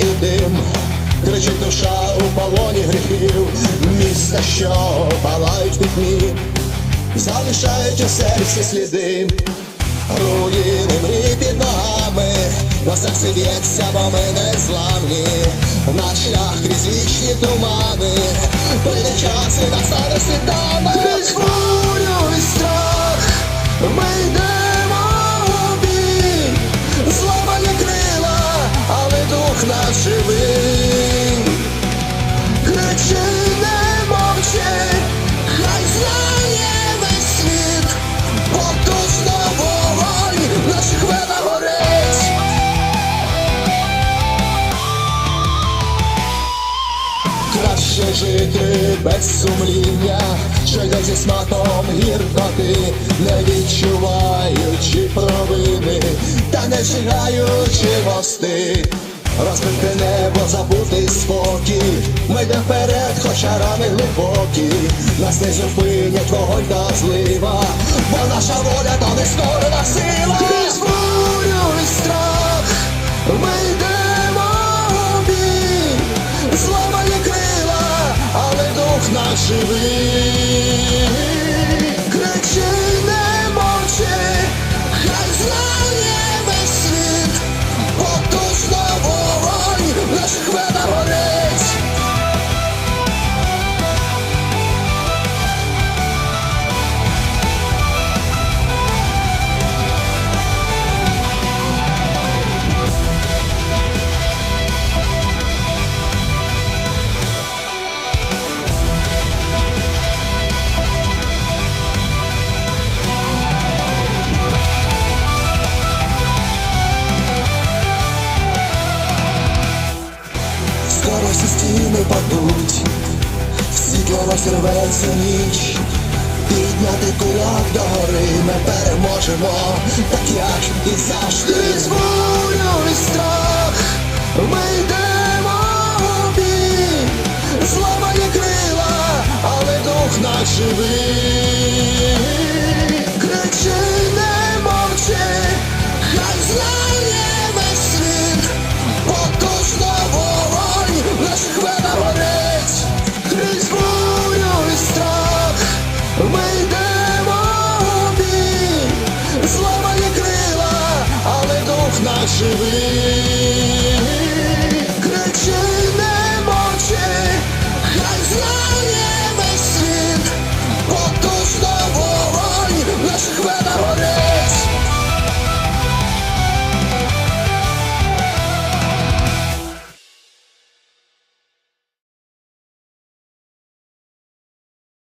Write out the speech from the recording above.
і дим, кричить душа у полоні гріхів, місце, що палають пітьмі, залишають у серці сліди, руїни мрій під ногами, на серці б'ється, бо ми не зламні, на шлях крізь вічні тумани, прийде час і старості світами, крізь бурю і страх, ми йдемо. Краще жити без сумління, що йде зі смаком гіркоти, не відчуваючи провини, та не чигаючи мости. Розбити небо, забути спокій, ми йдемо вперед, хоча рани глибокі, нас не зупинять вогонь та злива, бо наша воля то не скорена сила. Крізь бурю і страх, ми дух світло ніч. Підняти кулак до гори ми переможемо, так як і завжди з волю і страх. Ми йдемо у бій, зламані крила, але дух наш живий.